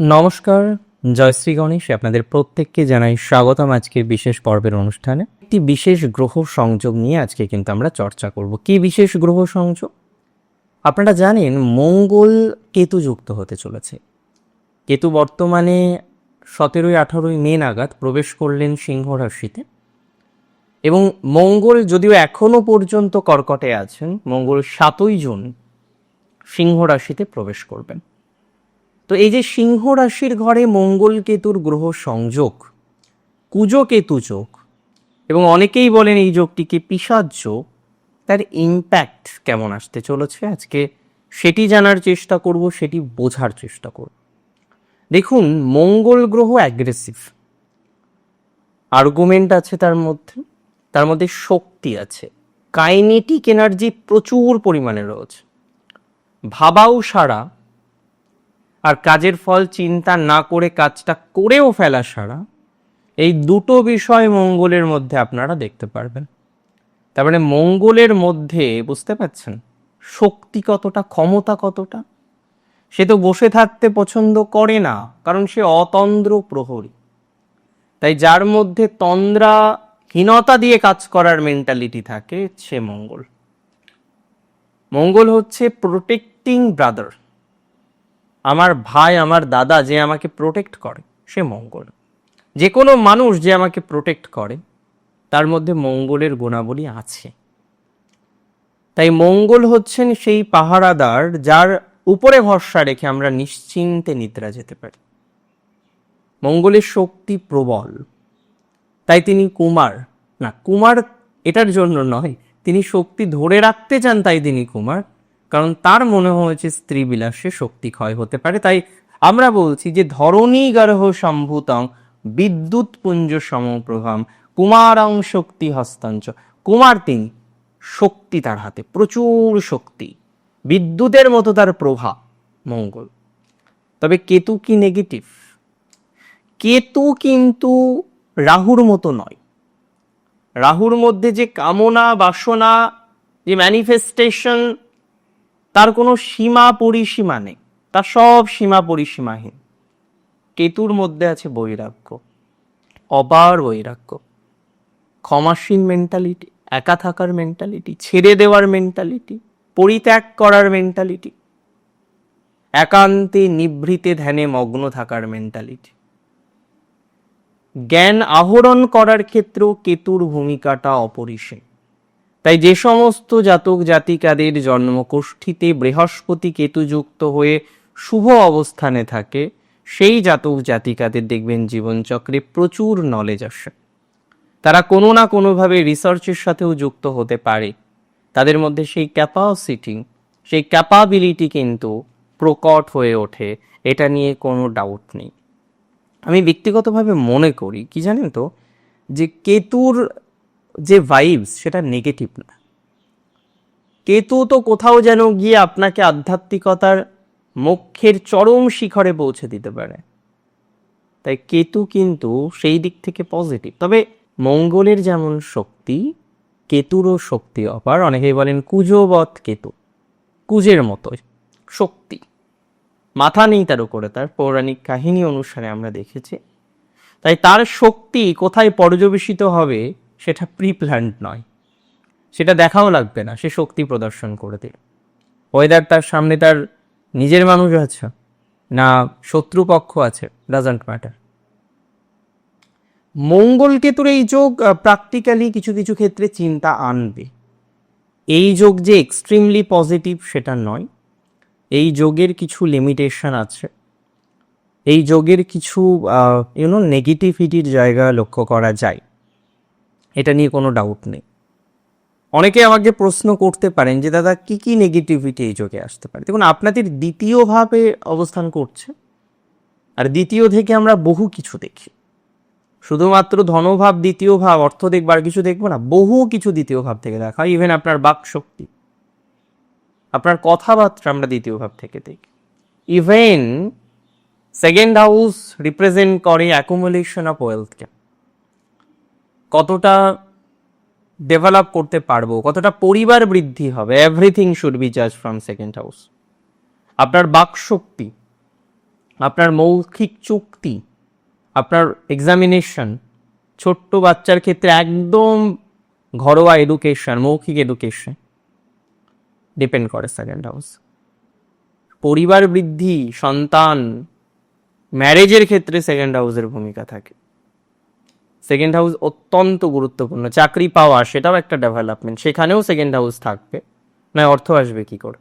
নমস্কার, জয় শ্রী গণেশ আপনাদের প্রত্যেককে জানাই স্বাগতম আজকের বিশেষ পর্বের অনুষ্ঠানে। একটি বিশেষ গ্রহ সংযোগ নিয়ে আজকে কিন্তু আমরা চর্চা করব। কি বিশেষ গ্রহ সংযোগ? আপনারা জানেন, মঙ্গল কেতু যুক্ত হতে চলেছে। কেতু বর্তমানে সতেরোই আঠারোই মে নাগাদ প্রবেশ করলেন সিংহ রাশিতে। এবং মঙ্গল যদিও এখনও পর্যন্ত কর্কটে আছেন, মঙ্গল সাতই জুন সিংহ রাশিতে প্রবেশ করবেন। তো এই যে সিংহ রাশির ঘরে মঙ্গল কেতুর গ্রহ সংযোগ, কুজো কেতু যোগ, এবং অনেকেই বলেন এই যোগটিকে পিসাজ যোগ, তার ইম্প্যাক্ট কেমন আসতে চলেছে আজকে সেটি জানার চেষ্টা করব, সেটি বোঝার চেষ্টা করব। দেখুন, মঙ্গল গ্রহ অ্যাগ্রেসিভ আর্গুমেন্ট আছে তার মধ্যে তার মধ্যে শক্তি আছে। কাইনেটিক এনার্জি প্রচুর পরিমাণে রয়েছে। ভাবাও সারা আর কাজের ফল চিন্তা না করে কাজটা করেও ফেলা সারা, এই দুটো বিষয় মঙ্গলের মধ্যে আপনারা দেখতে পারবেন। তার মানে মঙ্গলের মধ্যে, বুঝতে পারছেন? শক্তি কতটা, ক্ষমতা কতটা? সে তো বসে থাকতে পছন্দ করে না, কারণ সে অতন্দ্র প্রহরী। তাই যার মধ্যে তন্দ্রাহীনতা দিয়ে কাজ করার মেন্টালিটি থাকে, সে মঙ্গল। মঙ্গল হচ্ছে প্রোটেক্টিং ব্রাদার আমার ভাই, আমার দাদা যে আমাকে প্রোটেক্ট করে, সে মঙ্গল। যে কোনো মানুষ যে আমাকে প্রোটেক্ট করে, তার মধ্যে মঙ্গলের গুণাবলী আছে। তাই মঙ্গল হচ্ছেন সেই পাহারাদার যার উপরে ভরসা রেখে আমরা নিশ্চিন্তে নিদ্রা যেতে পারি। মঙ্গলের শক্তি প্রবল। তাই তিনি কুমার। না, কুমার এটার জন্য নয়, তিনি শক্তি ধরে রাখতে চান তাই তিনি কুমার। কারণ তার মনে হয়েছে স্ত্রী বিলাসে শক্তি ক্ষয় হতে পারে। তাই আমরা বলছি যে ধরণী গার্হ সম্ভূতং বিদ্যুৎ পুঞ্জ সমপ্রভাম কুমারং শক্তি হস্তাঞ্চ। কুমার তিনি শক্তি তার হাতে, প্রচুর শক্তি। বিদ্যুতের মতো তার প্রভা মঙ্গল। তবে কেতু কি নেগেটিভ কেতু কিন্তু রাহুর মতো নয়। রাহুর মধ্যে যে কামনা, বাসনা, যে ম্যানিফেস্টেশন তার কোনো সীমা পরিসীমা নেই। তার সব সীমা পরিসীমাহীন। কেতুর মধ্যে আছে বৈরাগ্য। অপার বৈরাগ্য। ক্ষমাসীন মেন্টালিটি একা থাকার মেন্টালিটি ছেড়ে দেওয়ার মেন্টালিটি পরিত্যাগ করার মেন্টালিটি একান্তে নিভৃতে ধ্যানে মগ্ন থাকার মেন্টালিটি জ্ঞান আহরণ করার ক্ষেত্রেও কেতুর ভূমিকাটা অপরিসীম। তাই যে সমস্ত জাতক জাতিকাদের জন্মকোষ্ঠীতে বৃহস্পতি কেতুযুক্ত হয়ে শুভ অবস্থানে থাকে, সেই জাতক জাতিকাদের দেখবেন জীবনচক্রে প্রচুর নলেজ আসে। তারা কোনো না কোনোভাবে রিসার্চের সাথেও যুক্ত হতে পারে। তাদের মধ্যে সেই ক্যাপাসিটি সেই ক্যাপাবিলিটি কিন্তু প্রকট হয়ে ওঠে, এটা নিয়ে কোনো ডাউট নেই। আমি ব্যক্তিগতভাবে মনে করি, কি জানেন তো? যে কেতুর যে ভাইবস সেটা নেগেটিভ না। কেতু তো কোথাও যেন গিয়ে আপনাকে আধ্যাত্মিকতার মুখ্যের চরম শিখরে পৌঁছে দিতে পারে। তাই কেতু কিন্তু সেই দিক থেকে পজিটিভ তবে মঙ্গলের যেমন শক্তি, কেতুরও শক্তি অপার অনেকেই বলেন কুজবৎ কেতু, কুজের মতো শক্তি। মাথা নেই তার উপরে, তার পৌরাণিক কাহিনী অনুসারে আমরা দেখেছি। তাই তার শক্তি কোথায় পর্যবেসিত হবে সেটা প্রি প্ল্যান্ড নয়। সেটা দেখাও লাগবে না, সে শক্তি প্রদর্শন করে দিল ওয়েদার তার সামনে তার নিজের মানুষ আছে, না শত্রুপক্ষ আছে ডাজন্ট ম্যাটার মঙ্গল কেতুর এই যোগ প্র্যাকটিক্যালি কিছু কিছু ক্ষেত্রে চিন্তা আনবে। এই যোগ যে এক্সট্রিমলি পজিটিভ সেটা নয়। এই যোগের কিছু লিমিটেশন আছে। এই যোগের কিছু ইউনো নেগেটিভিটির জায়গা লক্ষ্য করা যায়। এটা নিয়ে কোনো ডাউট নেই। অনেকে আমাকে প্রশ্ন করতে পারেন যে, দাদা, কি কি নেগেটিভিটি এই যোগে আসতে পারে? দেখুন, আপনাদের দ্বিতীয়ভাবে অবস্থান করছে, আর দ্বিতীয় থেকে আমরা বহু কিছু দেখি। শুধুমাত্র ধনভাব দ্বিতীয় ভাব, অর্থ দেখব আর কিছু দেখব না, বহু কিছু দ্বিতীয় ভাব থেকে দেখা হয়। ইভেন আপনার বাক শক্তি আপনার কথাবার্তা আমরা দ্বিতীয় ভাব থেকে দেখি। ইভেন সেকেন্ড হাউস রিপ্রেজেন্ট করে অ্যাকুমুলেশন অফ ওয়েলথকে কতটা ডেভেলপ করতে পারব, কতটা পরিবার বৃদ্ধি হবে এভরিথিং শুড বি জাজ ফ্রম সেকেন্ড হাউস আপনার বাক শক্তি আপনার মৌখিক চুক্তি, আপনার এক্সামিনেশন ছোট্ট বাচ্চার ক্ষেত্রে একদম ঘরোয়া এডুকেশন মৌখিক এডুকেশন ডিপেন্ড করে সেকেন্ড হাউস পরিবার বৃদ্ধি, সন্তান ম্যারেজের ক্ষেত্রে সেকেন্ড হাউসের ভূমিকা থাকে। সেকেন্ড হাউস অত্যন্ত গুরুত্বপূর্ণ। চাকরি পাওয়া, সেটাও একটা ডেভেলপমেন্ট সেখানেও সেকেন্ড হাউস থাকবে। নয় অর্থ আসবে কি করে?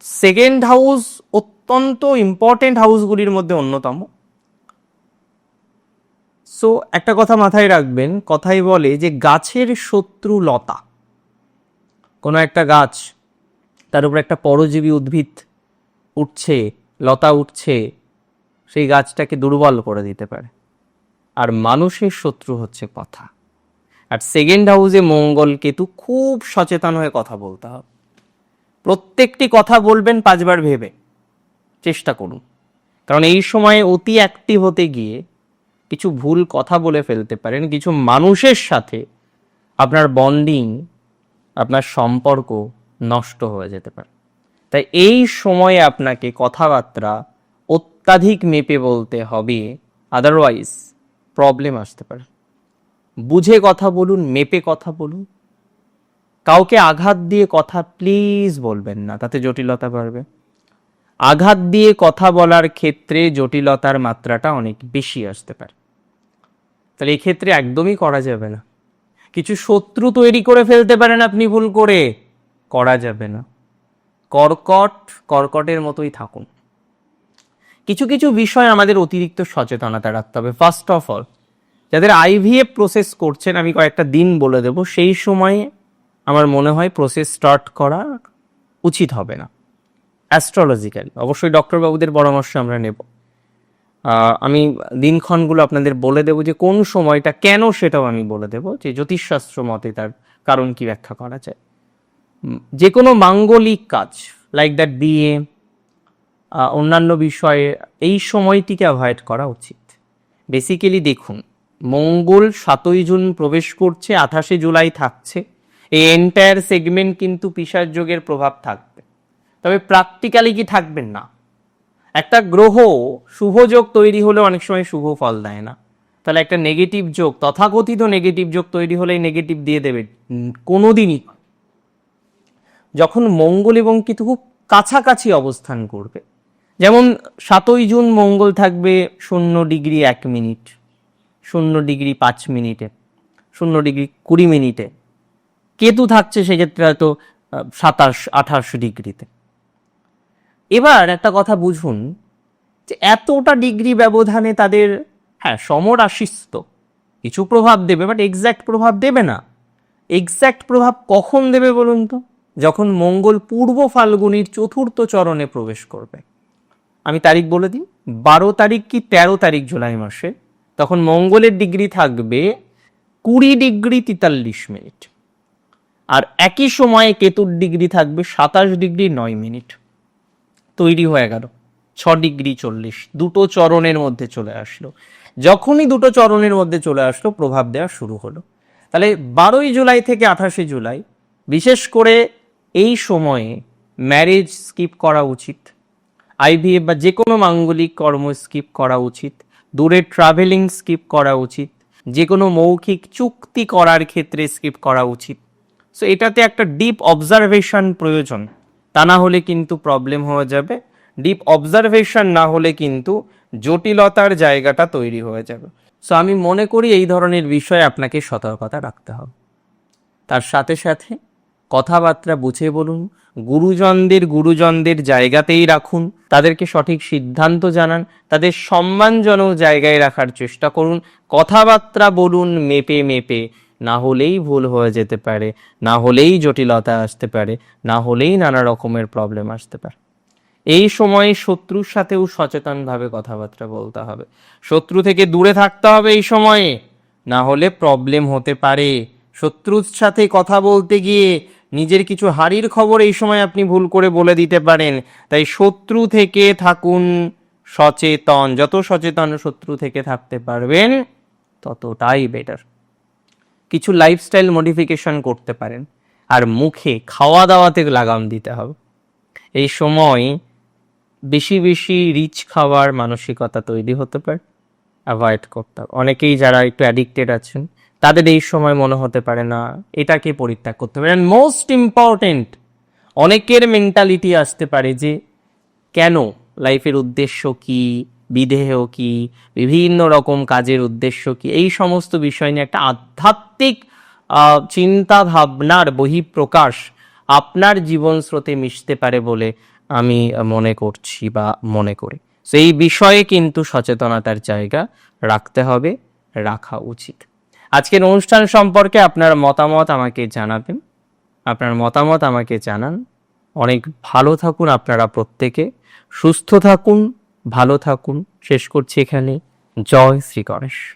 সেকেন্ড হাউস অত্যন্ত ইম্পর্টেন্ট হাউসগুলির মধ্যে অন্যতম। সো একটা কথা মাথায় রাখবেন, কথাই বলে যে গাছের শত্রু লতা। কোনো একটা গাছ, তার উপর একটা পরজীবী উদ্ভিদ উঠছে, লতা উঠছে, সেই গাছটাকে দুর্বল করে দিতে পারে। আর মানুষের শত্রু হচ্ছে কথা। আর সেকেন্ড হাউসে মঙ্গল কেতু খুব সচেতন হয়ে কথা বলতে হবে। প্রত্যেকটি কথা বলবেন পাঁচবার ভেবে। চেষ্টা করুন। কারণ এই সময়ে অতি অ্যাক্টিভ হতে গিয়ে কিছু ভুল কথা বলে ফেলতে পারেন। কিছু মানুষের সাথে আপনার বন্ডিং আপনার সম্পর্ক নষ্ট হয়ে যেতে পারে। তাই এই সময়ে আপনাকে কথাবার্তা অত্যাধিক মেপে বলতে হবে। আদারওয়াইজ প্রবলেম আসতে পারে। বুঝে কথা বলুন, মেপে কথা বলুন। কাউকে আঘাত দিয়ে কথা প্লিজ বলবেন না, তাতে জটিলতা বাড়বে। আঘাত দিয়ে কথা বলার ক্ষেত্রে জটিলতার মাত্রাটা অনেক বেশি আসতে পারে। তাহলে এক্ষেত্রে একদমই করা যাবে না। কিছু শত্রু তৈরি করে ফেলতে পারেন আপনি ভুল করে। করা যাবে না। কর্কট, কর্কটের মতোই থাকুন। কিছু কিছু বিষয় আমাদের অতিরিক্ত সচেতনতা রাখতে হবে। ফার্স্ট অফ অল যাদের আইভিএফ প্রসেস করছেন, আমি কয়েকটা দিন বলে দেব, সেই সময়ে আমার মনে হয় প্রসেস স্টার্ট করা উচিত হবে না। অ্যাস্ট্রোলজিক্যাল অবশ্যই ডক্টরবাবুদের পরামর্শ আমরা নেব। আমি দিনক্ষণগুলো আপনাদের বলে দেবো যে কোন সময়টা, কেন সেটাও আমি বলে দেবো যে জ্যোতিষশাস্ত্র মতে তার কারণ কি ব্যাখ্যা করা যায়। যে কোনো মাঙ্গলিক কাজ লাইক দ্যাট বিয়ে অন্যান্য বিষয়ে এই সময়টিকে অ্যাভয়েড করা উচিত। বেসিক্যালি দেখুন মঙ্গল সাতই জুন প্রবেশ করছে আঠাশে জুলাই থাকছে। এই এন্টায়ার সেগমেন্ট কিন্তু পিসার যোগের প্রভাব থাকবে। তবে প্র্যাকটিক্যালি কি থাকবেন না? একটা গ্রহ শুভ যোগ তৈরি হলে অনেক সময় শুভ ফল দেয় না। তাহলে একটা নেগেটিভ যোগ তথাকথিত নেগেটিভ যোগ তৈরি হলেই নেগেটিভ দিয়ে দেবে উম, কোনোদিনই নয়। যখন মঙ্গল এবং কেতু খুব কাছাকাছি অবস্থান করবে যেমন সাতই জুন মঙ্গল থাকবে শূন্য ডিগ্রি এক মিনিট, শূন্য ডিগ্রি পাঁচ মিনিটে, শূন্য ডিগ্রি কুড়ি মিনিটে। কেতু থাকছে সেক্ষেত্রে হয়তো সাতাশ, আঠাশ ডিগ্রিতে। এবার একটা কথা বুঝুন, যে এতটা ডিগ্রি ব্যবধানে তাদের হ্যাঁ সমরাশিস্ত কিছু প্রভাব দেবে, বাট এক্স্যাক্ট প্রভাব দেবে না। এক্স্যাক্ট প্রভাব কখন দেবে বলুন তো? যখন মঙ্গল পূর্ব ফাল্গুনির চতুর্থ চরণে প্রবেশ করবে। আমি তারিখ বলে দিই। বারো তারিখ কি তেরো তারিখ জুলাই মাসে? তখন মঙ্গলের ডিগ্রি থাকবে কুড়ি ডিগ্রি তেতাল্লিশ মিনিট। আর একই সময়ে কেতুর ডিগ্রি থাকবে সাতাশ ডিগ্রি নয় মিনিট। তৈরি হয়ে গেল। ছ ডিগ্রি চল্লিশ। দুটো চরণের মধ্যে চলে আসলো। যখনই দুটো চরণের মধ্যে চলে আসলো, প্রভাব দেওয়া শুরু হলো। তাহলে বারোই জুলাই থেকে আঠাশে জুলাই, বিশেষ করে এই সময়ে ম্যারেজ স্কিপ করা উচিত। আইভিএফ বা যে কোনো মাঙ্গলিক কর্ম স্কিপ করা উচিত, দূরে ট্রাভেলিং স্কিপ করা উচিত, যে কোনো মৌখিক চুক্তি করার ক্ষেত্রে স্কিপ করা উচিত। সো এটাতে একটা ডিপ অবজারভেশন প্রয়োজন, তা না হলে কিন্তু প্রবলেম হয়ে যাবে। ডিপ অবজারভেশন না হলে কিন্তু জটিলতার জায়গাটা তৈরি হয়ে যাবে। সো আমি মনে করি এই ধরনের বিষয়ে আপনাকে সতর্কতা রাখতে হবে। তার সাথে সাথে কথাবার্তা বুঝে বলুন গুরুজনদের গুরুজনদের জায়গাতেই রাখুন। তাদেরকে সঠিক সিদ্ধান্ত জানান। তাদের সম্মানজনক জায়গায় রাখার চেষ্টা করুন। কথাবার্তা বলুন মেপে মেপে। না হলেই ভুল হয়ে যেতে পারে। না হলেই জটিলতা আসতে পারে। না হলেই নানা রকমের প্রবলেম আসতে পারে। এই সময়ে শত্রুর সাথেও সচেতনভাবে কথাবার্তা বলতে হবে। শত্রু থেকে দূরে থাকতে হবে এই সময়ে। না হলে প্রবলেম হতে পারে। শত্রুর সাথে কথা বলতে গিয়ে নিজের কিছু হারির খবর এই সময় আপনি ভুল করে বলে দিতে পারেন। তাই শত্রু থেকে থাকুন সচেতন। যত সচেতন শত্রু থেকে থাকতে পারবেন, ততটাই বেটার কিছু লাইফস্টাইল মডিফিকেশন করতে পারেন। আর মুখে খাওয়া দাওয়াতে লাগাম দিতে হবে। এই সময় বেশি বেশি রিচ খাওয়ার মানসিকতা তৈরি হতে পারে। অ্যাভয়েড করতে হবে। অনেকেই যারা একটু অ্যাডিক্টেড আছেন তাদের এই সময় মনে হতে পারে না, এটাকে পরিত্যাগ করতে হবে। মোস্ট ইম্পর্টেন্ট অনেকের মেন্টালিটি আসতে পারে যে, কেন? লাইফের উদ্দেশ্য কি? বিদেহ কি? বিভিন্ন রকম কাজের উদ্দেশ্য কি? এই সমস্ত বিষয় নিয়ে একটা আধ্যাত্মিক চিন্তা ভাবনার বহিঃপ্রকাশ আপনার জীবন স্রোতে মিশতে পারে বলে আমি মনে করছি বা মনে করি। তো এই বিষয়ে কিন্তু সচেতনতার জায়গা রাখতে হবে, রাখা উচিত। আজকের অনুষ্ঠান সম্পর্কে আপনার মতামত আমাকে জানাবেন। আপনার মতামত আমাকে জানান। অনেক ভালো থাকুন আপনারা প্রত্যেকে। সুস্থ থাকুন, ভালো থাকুন। শেষ করছি এখানে। জয় শ্রী গণেশ।